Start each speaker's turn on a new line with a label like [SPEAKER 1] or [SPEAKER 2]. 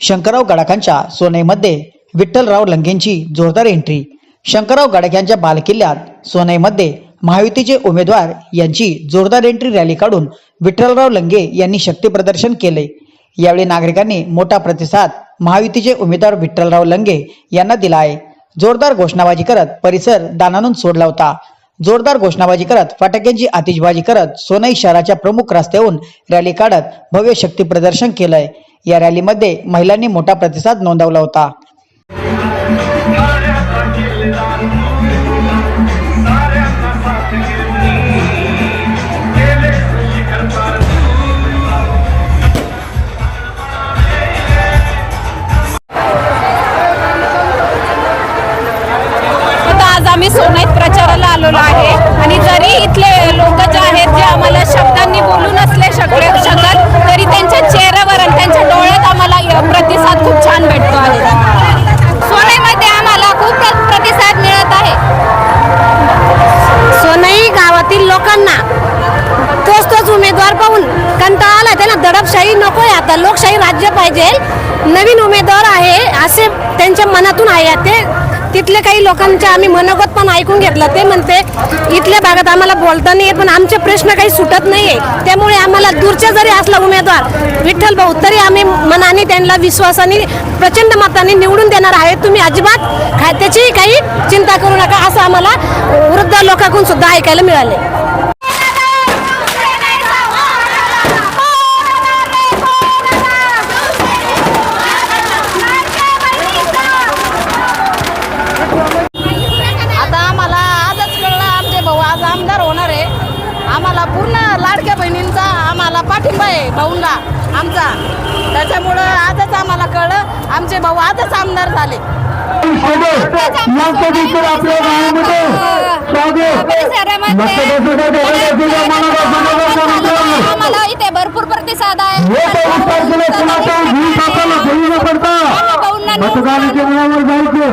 [SPEAKER 1] शंकरराव गडाखांच्या सोनईमध्ये विठ्ठलराव लंगेंची जोरदार एंट्री शंकरराव गडाख्यांच्या बालकिल्ल्यात सोनईमध्ये महायुतीचे उमेदवार यांची जोरदार एंट्री रॅली काढून विठ्ठलराव लंगे यांनी शक्तीप्रदर्शन केले. यावेळी नागरिकांनी मोठा प्रतिसाद महायुतीचे उमेदवार विठ्ठलराव लंगे यांना दिला आहे. जोरदार घोषणाबाजी करत परिसर दानानून सोडला होता. जोरदार घोषणाबाजी करत फटाक्यांची आतिषबाजी करत सोनई शहराच्या प्रमुख रस्त्याहून रॅली काढत भव्य शक्ती प्रदर्शन केलंय. या रॅलीमध्ये महिलांनी मोठा प्रतिसाद नोंदवला होता.
[SPEAKER 2] आज आम्ही सोनाईत प्रचाराला आलेलो आहे. आणि जरी इथले लोक दडपशाही नको आहे
[SPEAKER 3] आता. लोकशाही राज्य पाहिजे. नवीन उमेदवार आहे असे त्यांच्या मनातून आहे. ते तिथले काही लोकांच्या आम्ही मनोगत पण ऐकून घेतलं. ते म्हणते इथल्या भागात आम्हाला बोलता नाही पण आमचे प्रश्न काही सुटत नाहीये. त्यामुळे आम्हाला दूरच्या जरी असला उमेदवार विठ्ठल भाऊ तरी आम्ही मनाने त्यांना विश्वासाने प्रचंड मताने निवडून देणार आहे. तुम्ही अजिबात खात्याची काही चिंता करू नका असं आम्हाला वृद्ध लोकांकडून सुद्धा ऐकायला मिळाले
[SPEAKER 2] आता आम्हाला आजच कळलं आमचे भाऊ आज आमदार होणार आहे आम्हाला पूर्ण लाडक्या बहिणींचा आम्हाला पाठिंबा आहे भाऊंना आमचा. त्याच्यामुळं आजच आम्हाला कळलं आमचे भाऊ आजच आमदार झाले. आम्हाला इथे भरपूर प्रतिसाद आहे.
[SPEAKER 4] मतदानाच्या मनावर जायचे.